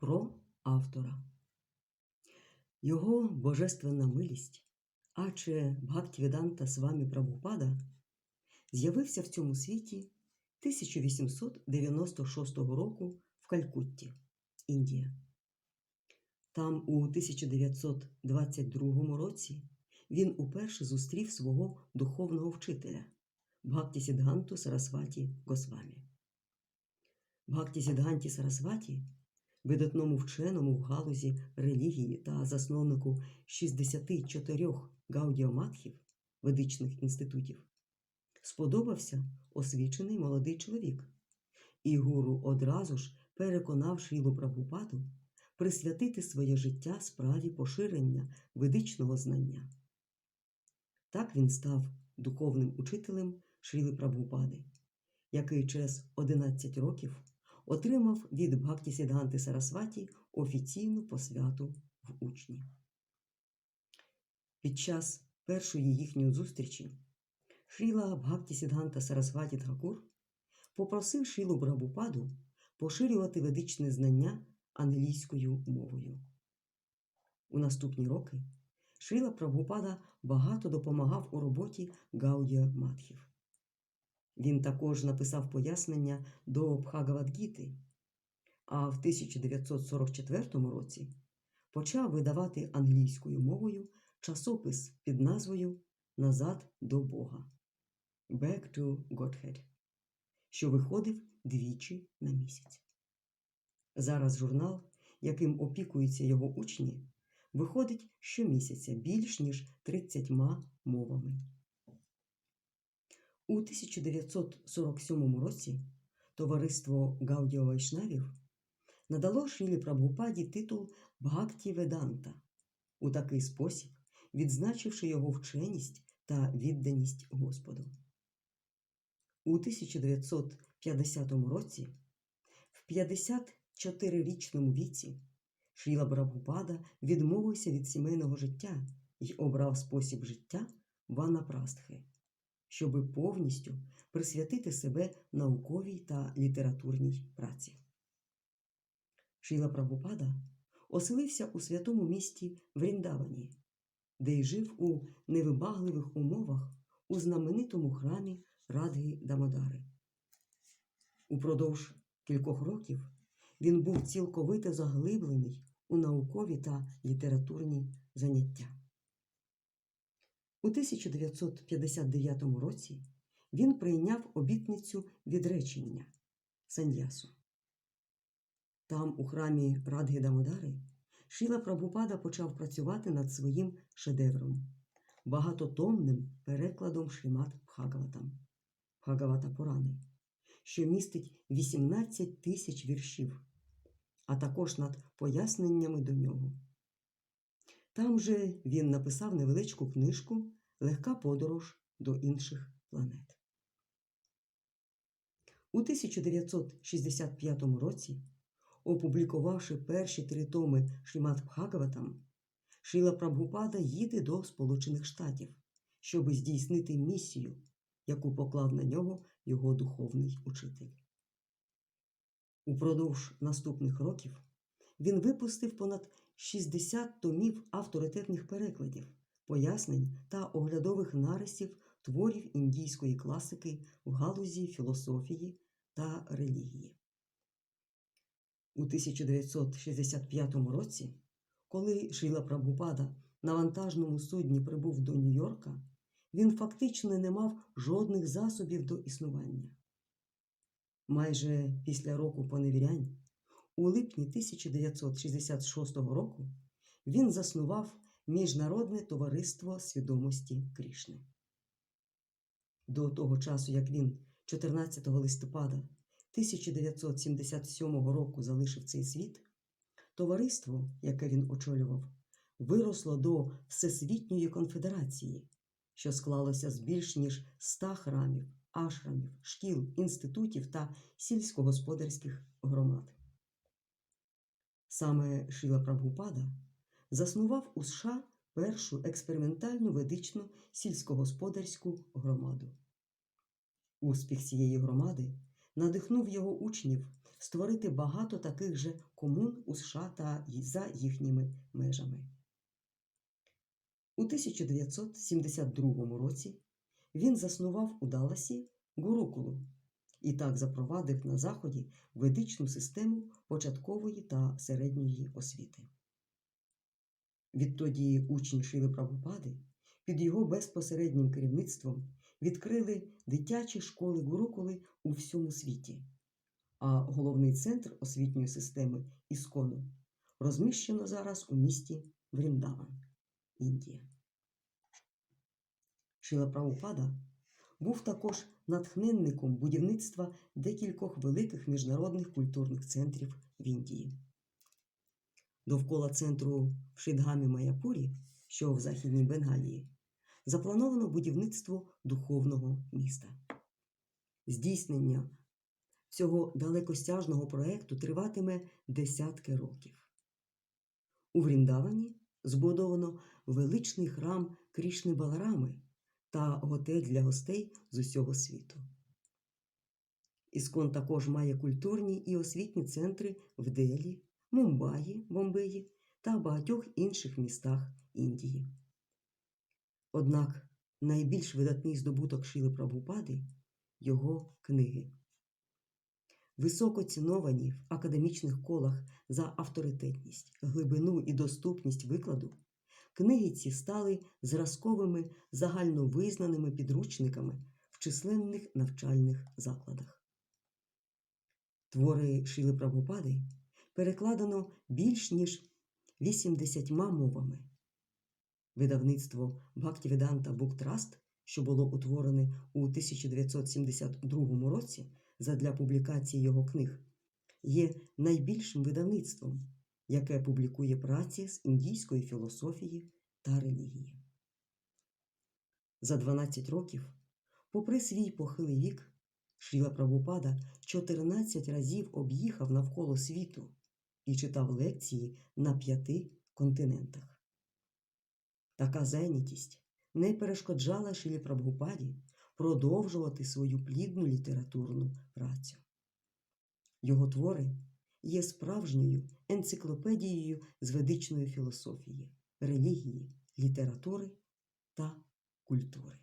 Про автора. Його божественна милість, Аче Бхактіведанта Свамі Прабхупада, з'явився в цьому світі 1896 року в Калькутті, Індія. Там у 1922 році він уперше зустрів свого духовного вчителя Бхакті Сідганту Сарасваті Госвамі. Бхакті Сідганті Сарасваті, видатному вченому в галузі релігії та засновнику 64 гаудіоматхів ведичних інститутів, сподобався освічений молодий чоловік, і гуру одразу ж переконав Шрілу Прабхупаду присвятити своє життя справі поширення ведичного знання. Так він став духовним учителем Шріли Прабхупади, який через 11 років отримав від Бхакті Сідганти Сарасваті офіційну посвяту в учні. Під час першої їхньої зустрічі Шріла Бхакті Сідганта Сарасваті Тхакур попросив Шрілу Прабхупаду поширювати ведичне знання англійською мовою. У наступні роки Шріла Прабхупада багато допомагав у роботі Гаудія Матхів. Він також написав пояснення до Бхагавадгіти, а в 1944 році почав видавати англійською мовою часопис під назвою Назад до Бога Back to Godhead, що виходив двічі на місяць. Зараз журнал, яким опікуються його учні, виходить щомісяця більш ніж 30 мовами. У 1947 році товариство Гаудіо Вайшнавів надало Шрілі Прабхупаді титул Бхакті Веданта у такий спосіб, відзначивши його вченість та відданість Господу. У 1950 році, в 54-річному віці, Шріла Прабхупада відмовився від сімейного життя і обрав спосіб життя Ванапрастхи, щоби повністю присвятити себе науковій та літературній праці. Шріла Прабхупада оселився у святому місті Вріндавані, де й жив у невибагливих умовах у знаменитому храмі Радги Дамодари. Упродовж кількох років він був цілковито заглиблений у наукові та літературні заняття. У 1959 році він прийняв обітницю відречення Саньясу. Там, у храмі Радги Дамодари, Шіла Прабхупада почав працювати над своїм шедевром, багатотомним перекладом Шрімат Бхагаватам Бхагавата Пурани, що містить 18 тисяч віршів, а також над поясненнями до нього. Там же він написав невеличку книжку Легка подорож до інших планет. У 1965 році, опублікувавши перші три томи Шрімат Бхагаватам, Шіла Прабхупада їде до Сполучених Штатів, щоб здійснити місію, яку поклав на нього його духовний учитель. Упродовж наступних років він випустив понад 60 томів авторитетних перекладів, пояснень та оглядових нарисів творів індійської класики в галузі філософії та релігії. У 1965 році, коли Шіла Прабхупада на вантажному судні прибув до Нью-Йорка, він фактично не мав жодних засобів до існування. Майже після року поневірянь, у липні 1966 року, він заснував Міжнародне товариство свідомості Крішни. До того часу, як він 14 листопада 1977 року залишив цей світ, товариство, яке він очолював, виросло до Всесвітньої конфедерації, що склалося з більш ніж 100 храмів, ашрамів, шкіл, інститутів та сільськогосподарських громад. Саме Шіла Прабхупада заснував у США першу експериментальну ведичну сільськогосподарську громаду. Успіх цієї громади надихнув його учнів створити багато таких же комун у США та за їхніми межами. У 1972 році він заснував у Далласі Гурукулу і так запровадив на Заході ведичну систему початкової та середньої освіти. Відтоді учні Шили Прабхупади під його безпосереднім керівництвом відкрили дитячі школи гурукули у всьому світі, а головний центр освітньої системи Іскону розміщено зараз у місті Вріндаван, Індія. Шила Прабхупада був також натхненником будівництва декількох великих міжнародних культурних центрів в Індії. Довкола центру в Шидгамі Маяпурі, що в Західній Бенгалії, заплановано будівництво духовного міста. Здійснення цього далекостяжного проекту триватиме десятки років. У Вріндавані збудовано величний храм Крішни Баларами та готель для гостей з усього світу. Іскон також має культурні і освітні центри в Делі, Мумбаї, Бомбеї та багатьох інших містах Індії. Однак найбільш видатний здобуток Шили Прабхупади – його книги. Високо ціновані в академічних колах за авторитетність, глибину і доступність викладу, книги ці стали зразковими загальновизнаними підручниками в численних навчальних закладах. Твори Шили Прабхупади перекладено більш ніж 80 мовами. Видавництво Бхактіведанта Trust, що було утворене у 1972 році задля публікації його книг, є найбільшим видавництвом, яке публікує праці з індійської філософії та релігії. За 12 років, попри свій похилий вік, Шріла Прабхупада 14 разів об'їхав навколо світу і читав лекції на п'яти континентах. Така зайнятість не перешкоджала Шилі Прабхупаді продовжувати свою плідну літературну працю. Його твори є справжньою енциклопедією з ведичної філософії, релігії, літератури та культури.